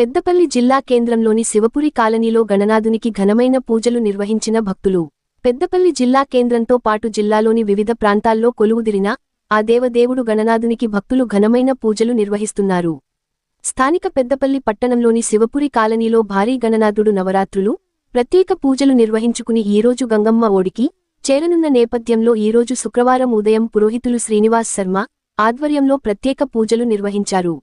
పెద్దపల్లి జిల్లా కేంద్రంలోని శివపురి కాలనీలో గణనాథునికి ఘనమైన పూజలు నిర్వహించిన భక్తులు. పెద్దపల్లి జిల్లా కేంద్రంతో పాటు జిల్లాలోని వివిధ ప్రాంతాల్లో కొలువుదిరిన ఆ దేవదేవుడు గణనాథునికి భక్తులు ఘనమైన పూజలు నిర్వహిస్తున్నారు. స్థానిక పెద్దపల్లి పట్టణంలోని శివపురి కాలనీలో భారీ గణనాథుడు నవరాత్రులు ప్రత్యేక పూజలు నిర్వహించుకుని ఈరోజు గంగమ్మ ఓడికి చేరనున్న నేపథ్యంలో ఈరోజు శుక్రవారం ఉదయం పురోహితులు శ్రీనివాస్ శర్మ ఆధ్వర్యంలో ప్రత్యేక పూజలు నిర్వహించారు.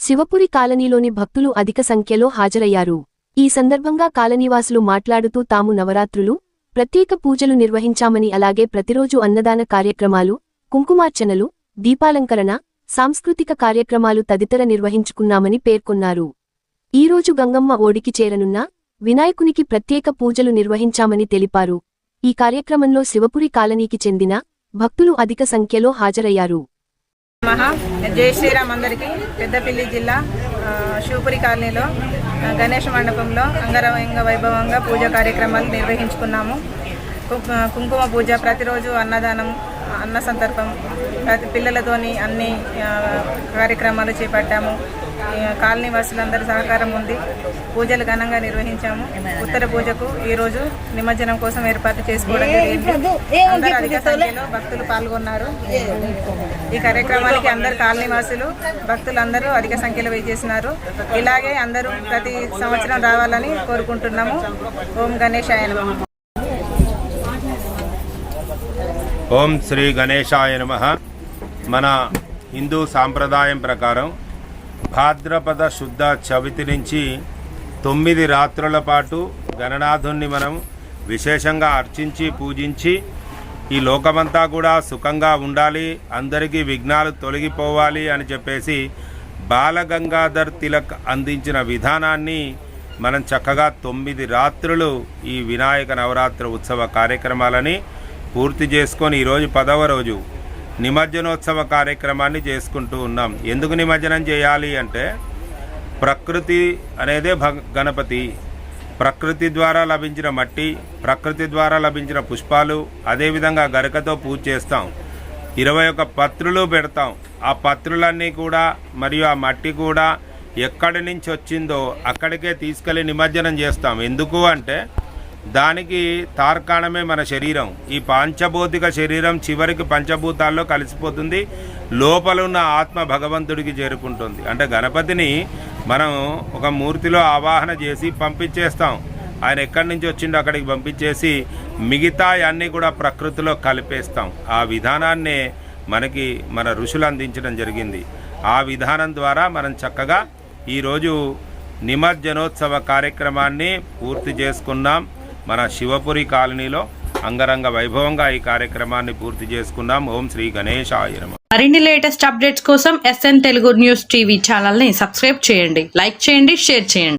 శివపురి కాలనీలోని భక్తులు అధిక సంఖ్యలో హాజరయ్యారు. ఈ సందర్భంగా కాలనీవాసులు మాట్లాడుతూ తాము నవరాత్రులు ప్రత్యేక పూజలు నిర్వహించామని అలాగే ప్రతిరోజు అన్నదాన కార్యక్రమాలు కుంకుమార్చనలు దీపాలంకరణ సాంస్కృతిక కార్యక్రమాలు తదితర నిర్వహించుకున్నామని పేర్కొన్నారు. ఈరోజు గంగమ్మ ఓడికి చేరనున్న వినాయకునికి ప్రత్యేక పూజలు నిర్వహించామని తెలిపారు. ఈ కార్యక్రమంలో శివపురి కాలనీకి చెందిన భక్తులు అధిక సంఖ్యలో హాజరయ్యారు. మహా జై శ్రీరామ్ అందరికీ. పెద్దపల్లి జిల్లా షూపురి శివపురి కాలనీలో గణేష్ మండపంలో అంగరంగ వైభవంగా పూజ కార్యక్రమాలు నిర్వహించుకున్నాము. కుంకుమ పూజ ప్రతిరోజు అన్నదానం అన్న సందర్భం ప్రతి పిల్లలతోని అన్ని కార్యక్రమాలు చేపట్టాము. కాలనీ వాసులందరి సహకారం ఉంది. పూజలు ఘనంగా నిర్వహించాము. ఉత్తర పూజకు ఈరోజు నిమజ్జనం కోసం ఏర్పాటు చేసుకోవడం జరిగింది. అందరూ అధిక సంఖ్యలో భక్తులు పాల్గొన్నారు. ఈ కార్యక్రమానికి అందరు కాలనీ వాసులు భక్తులు అందరూ అధిక సంఖ్యలో చేసినారు ఇలాగే అందరూ ప్రతి సంవత్సరం రావాలని కోరుకుంటున్నాము. ఓం గణేశాయ నమః. ఓం శ్రీ గణేశాయ నమ. మన హిందూ సాంప్రదాయం ప్రకారం భాద్రపద శుద్ధ చవితి నుంచి తొమ్మిది రాత్రుల పాటు గణనాథుణ్ణి మనం విశేషంగా అర్చించి పూజించి ఈ లోకమంతా కూడా సుఖంగా ఉండాలి అందరికీ విఘ్నాలు తొలగిపోవాలి అని చెప్పేసి బాలగంగాధర్ తిలక్ అందించిన విధానాన్ని మనం చక్కగా తొమ్మిది రాత్రులు ఈ వినాయక నవరాత్రి ఉత్సవ కార్యక్రమాలని పూర్తి చేసుకొని ఈరోజు పదవ రోజు నిమజ్జనోత్సవ కార్యక్రమాన్ని చేసుకుంటూ ఉన్నాం. ఎందుకు నిమజ్జనం చేయాలి అంటే ప్రకృతి అనేదే భగ గణపతి. ప్రకృతి ద్వారా లభించిన మట్టి ప్రకృతి ద్వారా లభించిన పుష్పాలు అదేవిధంగా గరకతో పూజ చేస్తాం. ఇరవై ఒక పత్రులు పెడతాం. ఆ పత్రులన్నీ కూడా మరియు ఆ మట్టి కూడా ఎక్కడి నుంచి వచ్చిందో అక్కడికే తీసుకెళ్ళి నిమజ్జనం చేస్తాం. ఎందుకు అంటే దానికి తార్కాణమే మన శరీరం. ఈ పాంచభౌతిక శరీరం చివరికి పంచభూతాల్లో కలిసిపోతుంది. లోపల ఉన్న ఆత్మ భగవంతుడికి చేరుకుంటుంది. అంటే గణపతిని మనం ఒక మూర్తిలో ఆవాహన చేసి పంపించేస్తాం. ఆయన ఎక్కడి నుంచి వచ్చిండో అక్కడికి పంపించేసి మిగతా అన్నీ కూడా ప్రకృతిలో కలిపేస్తాం. ఆ విధానాన్నే మనకి మన ఋషులు అందించడం జరిగింది. ఆ విధానం ద్వారా మనం చక్కగా ఈరోజు నిమజ్జనోత్సవ కార్యక్రమాన్ని పూర్తి చేసుకున్నాం. మన శివపురి కాలనీలో అంగరంగ వైభవంగా ఈ కార్యక్రమాన్ని పూర్తి చేసుకుందాం. ఓం శ్రీ గణేష్ నమః. మరిన్ని లేటెస్ట్ అప్డేట్స్ కోసం ఎస్ఎన్ తెలుగు న్యూస్ టీవీ ఛానల్ని సబ్స్క్రైబ్ చేయండి. లైక్ చేయండి షేర్ చేయండి.